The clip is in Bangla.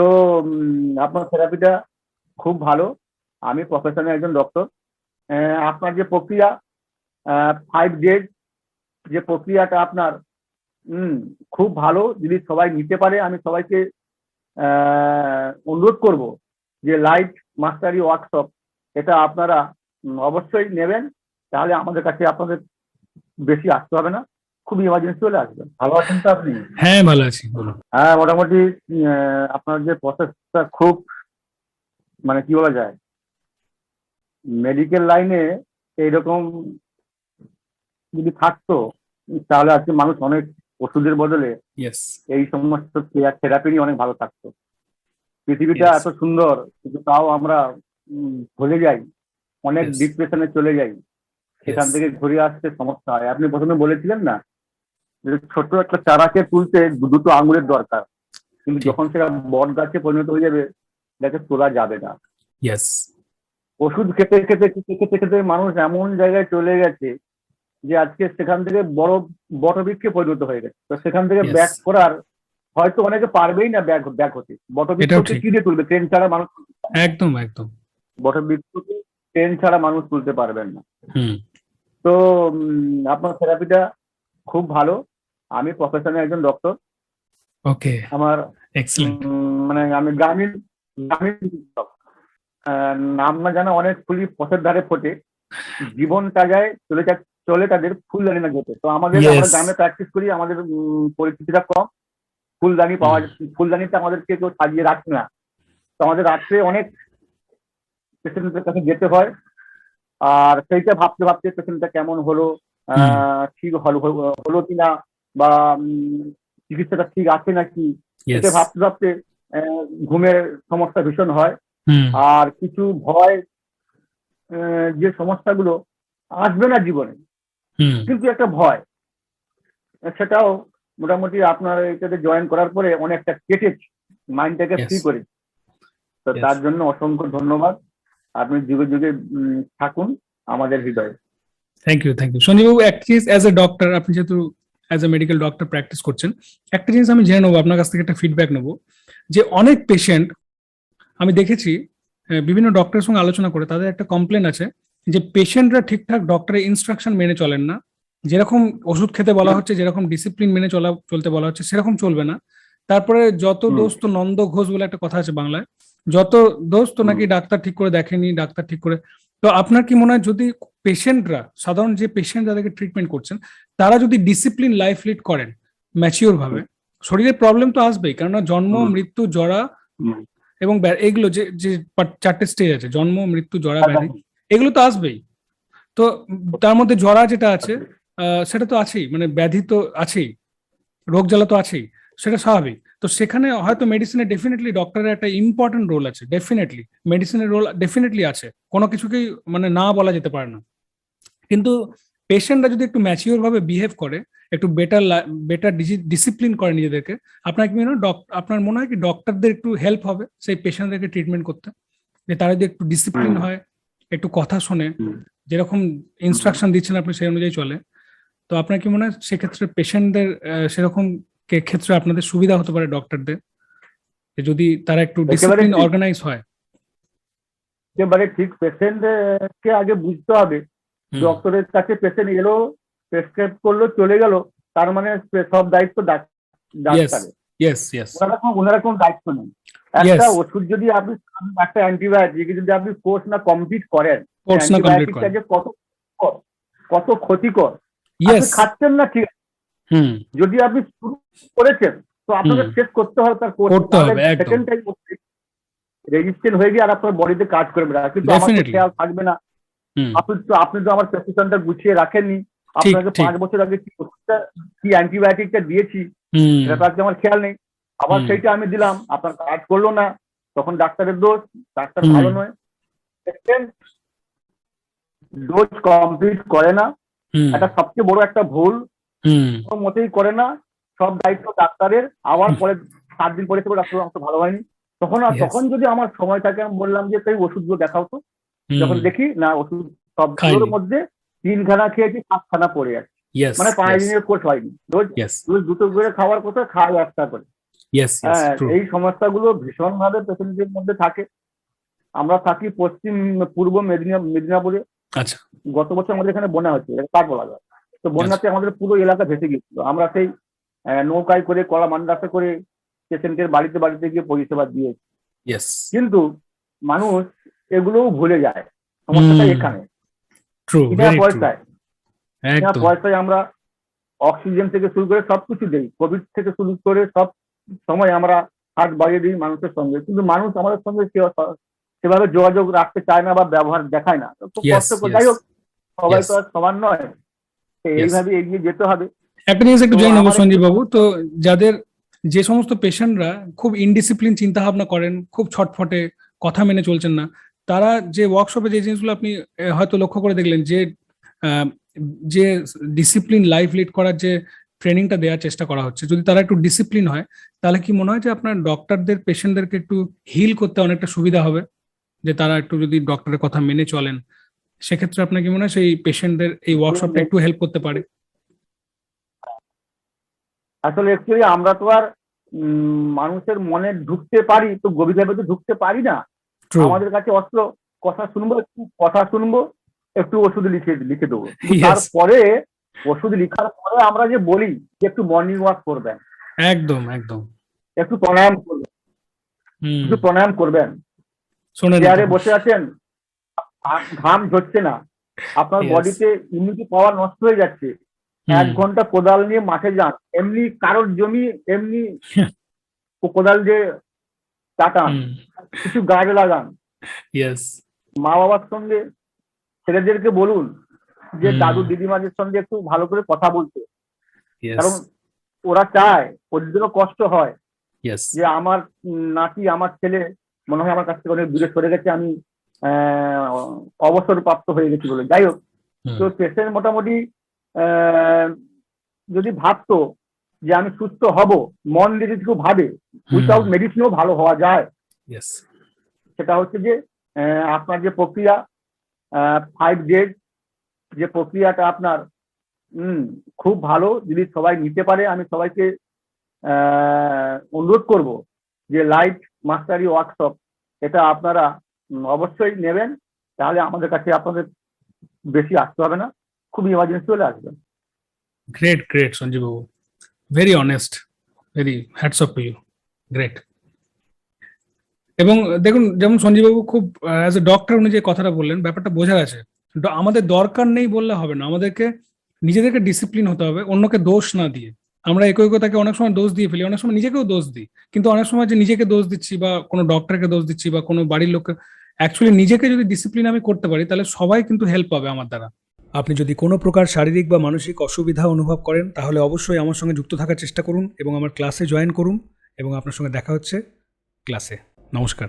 তো আপনার থেরাপিটা খুব ভালো। আমি প্রফেশনাল একজন ডক্টর আপনার যে প্রক্রিয়া ফাইভ ডেজ যে প্রক্রিয়াটা আপনার খুব ভালো। যদি সবাই নিতে পারে, আমি সবাইকে অনুরোধ করব যে লাইট মাস্টারি ওয়ার্কশপ এটা আপনারা অবশ্যই নেবেন। তাহলে আমাদের কাছে আপনাদের বেশি আসতে হবে না। খুব ইমার্জেন্সি হলে আসবেন ভালো আছেন তো আপনি? হ্যাঁ ভালো আছি বলুন। হ্যাঁ মোটামুটি আপনার যে প্রসেসটা খুব মানে কি বলা যায় মেডিকেল লাইনে এইরকম যদি থাকতো তাহলে আজকে মানুষ অনেক ওষুধের বদলে এই সমস্ত থেরাপি নিয়ে অনেক ভালো থাকতো। পৃথিবীটা এত সুন্দর কিন্তু তাও আমরা ভুলে যাই অনেক ডিপ্রেশনে চলে যাই। সেখান থেকে ঘুরে আসতে সমস্যা হয়। আপনি প্রথমে বলেছিলেন না যে ছোট একটা চারাকে তুলতে দুটো আঙুলের দরকার। কিন্তু যখন সেটা বট গাছে পরিণত হয়ে যাবে যাকে তোলা যাবে না। ওষুধ খেতে খেতে খেতে খেতে খেতে মানুষ এমন জায়গায় চলে গেছে যে আজকে সেখান থেকে বড় বটবৃক্ষে পরিণত হয়ে গেছে। তো সেখান থেকে ব্যাক করার হয়তো অনেকে পারবেই না ব্যাক ব্যাক হতে। বটবৃক্ষকে। কি দিয়ে তুলবে? ট্রেন ছাড়া মানুষ একদম একদম। বটবৃক্ষকে ট্রেন ছাড়া মানুষ তুলতে পারবেন না। হুম। তো আপনার থেরাপিটা খুব ভালো। আমি প্রফেশনাল একজন ডক্টর ওকে আমার এক্সেলেন্ট মানে আমি গ্রামীণ গ্রামীণ চিকিৎসক। নাম না জানা অনেক ফুলই পথের ধারে ফোটে। জীবন তাজায় চলে যা- চলে তাদের ফুলদানি না যেতে তো আমাদের আমরা গ্রামে প্র্যাকটিস করি আমাদের পরিস্থিতিটা কম। ফুলদানি পাওয়া ফুলদানিতে আমাদেরকে কেউ সাজিয়ে রাখে না। তো আমাদের রাত্রে অনেক পেশেন্টের কাছে যেতে হয়। আর সেইটা ভাবতে ভাবতে পেশেন্টটা কেমন হলো? আহ, ঠিক হলো হলো কিনা? বা চিকিৎসাটা ঠিক আছে নাকি? এটা ভাবতে ভাবতে ঘুমের সমস্যা ভীষণ হয়। আর কিছু ভয় যে সমস্যাগুলো আসবে না জীবনে কিন্তু একটা ভয়। সেটাও মোটামুটি আপনার এটাতে জয়েন করার পরে অনেকটা কেটেছে মাইন্ডটাকে. ফ্রি করে তো তার জন্য অসংখ্য ধন্যবাদ। আপনি যুগে যুগে থাকুন আমাদের হৃদয়ে। থ্যাংক ইউ থ্যাংক ইউ সঞ্জীববাবু জিনিস অ্যাজ এ ডক্টর আপনি যেহেতু as a medical doctor practice করছেন একটা জিনিস আমি জেনে নেব আপনার কাছ থেকে একটা ফিডব্যাক নেব যে অনেক পেশেন্ট আমি দেখেছি বিভিন্ন ডক্টরের সঙ্গে আলোচনা করে তাদের একটা কমপ্লেন আছে যে পেশেন্টরা ঠিকঠাক ডক্টরের ইনস্ট্রাকশন মেনে চলেন না যেরকম ওষুধ খেতে বলা হচ্ছে যেরকম ডিসিপ্লিন মেনে চলা চলতে বলা হচ্ছে সেরকম চলবে না তারপরে যত। দোস্ত নন্দ ঘোষ বলে একটা কথা আছে বাংলায় যত দোস্ত নাকি ডাক্তার ঠিক করে দেখেনি ডাক্তার ঠিক করে তো আপনার কি মনে হয় যদি পেশেন্টরা সাধারণ যে পেশেন্ট যাদেরকে ট্রিটমেন্ট করছেন তারা যদি ডিসিপ্লিন লাইফ লিড করেন ম্যাচিওর ভাবে শরীরের প্রবলেম তো আসবেই। কেননা জন্ম মৃত্যু জরা এবং এগুলো যে যে চারটে স্টেজ আছে জন্ম মৃত্যু জরা ব্যাধি এগুলো তো আসবেই। তো তার মধ্যে জরা যেটা আছে আহ, সেটা তো আছেই মানে ব্যাধি তো আছেই রোগ জ্বালা তো আছেই সেটা স্বাভাবিক। তো সেখানে হয়তো মেডিসিনে ডেফিনেটলি ডক্টরের একটা ইম্পর্টেন্ট রোল আছে ডেফিনেটলি মেডিসিনের রোল ডেফিনেটলি আছে। কোনো কিছুকেই মানে না বলা যেতে পারে না। কিন্তু পেশেন্টরা যদি একটু ম্যাচিওর ভাবে বিহেভ করে একটু বেটার বেটার ডিসিপ্লিন করে নিজেদেরকে আপনার কি মনে হয় আপনার মনে হয় কি ডক্টরদের একটু হেল্প হবে সেই পেশেন্টদেরকে ট্রিটমেন্ট করতে? যে তারা যদি একটু ডিসিপ্লিন হয় একটু কথা শোনে যেরকম ইনস্ট্রাকশন দিচ্ছেন আপনি সেই অনুযায়ী চলে তো আপনার কি মনে হয় সেক্ষেত্রে পেশেন্টদের সেরকম ক্ষেত্রে আপনাদের সুবিধা হতে পারে ডক্টরদের যদি তারা একটু ডিসিপ্লিন অর্গানাইজ হয়। একেবারে ঠিক। পেশেন্ট কে আগে বুঝতে হবে। ডক্টরের কাছে পেশেন্ট এলো প্রেসক্রাইব করল চলে গেল তার মানে সব দায়িত্ব ওনারা কোনো দায়িত্ব নেই। একটা ওষুধ যদি আপনি একটা অ্যান্টিবায়োটিক যদি আপনি কোর্স না কমপ্লিট করেন antibiotic যে কত কত ক্ষতিকর খাচ্ছেন না ঠিক আছে। যদি আপনি শুরু করেছেন তো আপনাকে শেষ করতে হবে তার করতে হবে, সেকেন্ড টাইম রেজিস্ট্রেন্ট হয়ে গিয়ে আর আপনার বডিতে কাজ করবে না কিন্তু আমার. খেয়াল থাকবে না। আপনি তো আপনি তো আমার প্রেসক্রিপশনটা গুছিয়ে রাখেননি। আপনাকে পাঁচ বছর আগে কি ওষুধটা কি অ্যান্টিবায়োটিকটা দিয়েছি সেটা তো আমার খেয়াল নেই। আবার সেইটা আমি দিলাম আপনার কাজ করল না। তখন ডাক্তারের দোষ ডাক্তার ভালো নয়। ডোজ কমপ্লিট করে না। এটা সবচেয়ে বড় একটা ভুল কোনো মতেই করে না। সব দায়িত্ব ডাক্তারের। আবার পরে সাত দিন পরে ডাক্তার আমাকে ভালো হয়নি। তখন আর তখন যদি আমার সময় থাকে আমি বললাম যে সেই ওষুধগুলো দেখাও তো। যখন দেখি না ওষুধ সবগুলোর। মধ্যে তিনখানা খেয়েছি সাতখানা পড়ে আছে। মানে পাঁচ দিনের কোর্স হয়নি। রোজ রোজ দুটো করে খাওয়ার কথা খাওয়া একটা করে। হ্যাঁ এই সমস্যাগুলো ভীষণ ভাবে পেশেন্টের মধ্যে থাকে। আমরা থাকি পশ্চিম পূর্ব মেদিনী মেদিনীপুরে। আচ্ছা। গত বছর আমাদের এখানে বন্যা হচ্ছে কাঠ বলা যায়। তো বন্যাতে আমাদের পুরো এলাকা ভেসে গিয়েছিল। আমরা সেই নৌকায় করে কলা মান্ডাসে করে পেশেন্টের বাড়িতে বাড়িতে গিয়ে পরিষেবা দিয়েছি ইয়েস কিন্তু মানুষ এগুলোও ভুলে যায়। সমস্যাটা এখানে। ভেরি ট্রু পয়সায়। পয়সায় আমরা অক্সিজেন থেকে শুরু করে সবকিছু দেই। কোভিড থেকে শুরু করে সব সময় আমরা হাত বাড়িয়ে দিই মানুষের সঙ্গে। কিন্তু মানুষ আমাদের সঙ্গে সেভাবে যোগাযোগ রাখতে চায় না বা ব্যবহার দেখায় না। তো খুব কষ্ট করে যাই হোক সবাই তো আর সমান নয়. এইভাবে এগিয়ে যেতে হবে। একটা জিনিস একটু জেনে নেব সঞ্জীব বাবু। তো যাদের যে সমস্ত পেশেন্টরা খুব ইনডিসিপ্লিন চিন্তা ভাবনা করেন খুব ছটফটে কথা মেনে চলছেন না তারা যে ওয়ার্কশপে যে জিনিসগুলো আপনি হয়তো লক্ষ্য করে দেখলেন যে যে ডিসিপ্লিন লাইফ লিড করার যে ট্রেনিংটা দেওয়ার চেষ্টা করা হচ্ছে যদি তারা একটু ডিসিপ্লিন হয় তাহলে কি মনে হয় যে আপনার ডক্টরদের পেশেন্টদেরকে একটু হিল করতে অনেকটা সুবিধা হবে? যে তারা একটু যদি ডক্টরের কথা মেনে চলেন সেক্ষেত্রে আপনার কি মনে হয় সেই পেশেন্টদের এই ওয়ার্কশপটা একটু হেল্প করতে পারে? আসলে অ্যাকচুয়ালি আমরা তো আর মানুষের মনে ঢুকতে পারি তো গভীরভাবে তো ঢুকতে পারি না। আমাদের কাছে অস্ত্র কথা শুনব একটু কথা শুনব একটু ওষুধ লিখে লিখে দেবো. তারপরে ওষুধ লিখার পরে আমরা যে বলি যে একটু মর্নিং ওয়াক করবেন। একদম একদম। একটু প্রাণায়াম করবেন। একটু প্রাণায়াম করবেন। চেয়ারে বসে আছেন ঘাম ঝরছে না। আপনার. বডিতে ইমিউনিটি পাওয়ার নষ্ট হয়ে যাচ্ছে। এক ঘণ্টা কোদাল নিয়ে মাঠে যান। এমনি কারোর জমি এমনি কোদাল যে কাটান। কিছু গাছ লাগান। মা বাবার সঙ্গে ছেলেদেরকে বলুন যে। দাদু দিদিমাদের সঙ্গে একটু ভালো করে কথা বলতে। কারণ ওরা চায় ওদেরও কষ্ট হয়। যে আমার নাতি আমার ছেলে মনে হয় আমার কাছ থেকে অনেক দূরে সরে গেছে। আমি আহ, অবসর হয়ে গেছি বলে। যাই হোক তো পেশেন্ট মোটামুটি আহ, যদি ভাবতো যে আমি সুস্থ হব মন যদি কেউ ভাবে উইথাউট মেডিসিনও ভালো হওয়া যায়। সেটা হচ্ছে যে আপনার যে প্রক্রিয়া ফাইভ ডেজ যে প্রক্রিয়াটা আপনার হুম খুব ভালো যদি সবাই নিতে পারে আমি সবাইকে আহ, অনুরোধ করব যে লাইট মাস্টারি ওয়ার্কশপ এটা আপনারা অবশ্যই নেবেন। তাহলে আমাদের কাছে আপনাদের বেশি আসতে হবে না। খুব ইমার্জেন্সি হলে আসবেন। Great great Sanjeev Babu. Very honest very hats off you great এবং দেখুন, যেমন সঞ্জীব বাবু খুব অ্যাজ এ ডক্টর উনি যে কথাটা বললেন, ব্যাপারটা বোঝা গেছে। আমাদের দরকার নেই বললে হবে না। আমাদেরকে, নিজেদেরকে ডিসিপ্লিন হতে হবে, অন্যকে দোষ না দিয়ে। আমরা একই একৈকতাকে অনেক সময় দোষ দিয়ে ফেলি, অনেক সময় নিজেকেও দোষ দিই। কিন্তু অনেক সময় যে নিজেকে দোষ দিচ্ছি বা কোনো ডক্টরকে দোষ দিচ্ছি বা কোনো বাড়ির লোককে অ্যাকচুয়ালি নিজেকে যদি ডিসিপ্লিন আমি করতে পারি, তাহলে সবাই কিন্তু হেল্প পাবে আমার দ্বারা। আপনি যদি কোনো প্রকার শারীরিক বা মানসিক অসুবিধা অনুভব করেন, তাহলে অবশ্যই আমার সঙ্গে যুক্ত থাকার চেষ্টা করুন এবং আমার ক্লাসে জয়েন করুন এবং আপনার সঙ্গে দেখা হচ্ছে ক্লাসে নমস্কার।